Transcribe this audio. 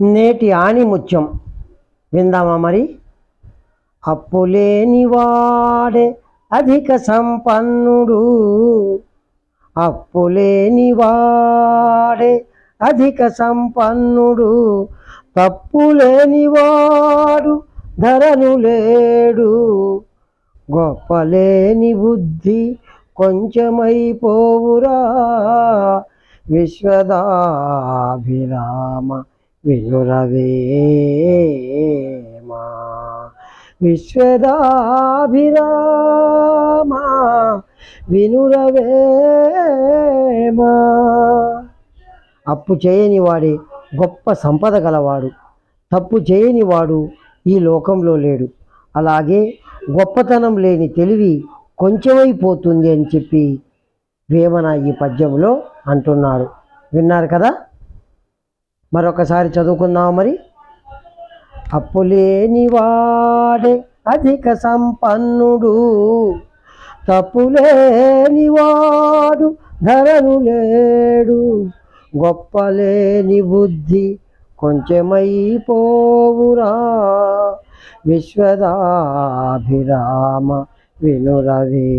నేటి ఆణిముత్యం విందామా మరి? అప్పులేని వాడే అధిక సంపన్నుడు. అప్పులేని వాడే అధిక సంపన్నుడు. తప్పులేని వాడు ధరను లేడు. గొప్పలేని బుద్ధి కొంచెమైపోవురా. విశ్వదాభిరామ వినురవేమా విశ్వదాభిరామా? వినురవేమా? అప్పు చేయని వాడే గొప్ప సంపద గలవాడు. తప్పు చేయని వాడు ఈ లోకంలో లేడు. అలాగే గొప్పతనం లేని తెలివి కొంచెమైపోతుంది అని చెప్పి వేమన ఈ పద్యంలో అంటున్నారు విన్నారు కదా? మరొకసారి చదువుకుందాం మరి. అప్పులేని వాడే అధిక సంపన్నుడు తప్పులేని వాడు ధరను లేడు గొప్పలేని బుద్ధి కొంచెమైపోవురా. విశ్వదాభిరామ వినురవే.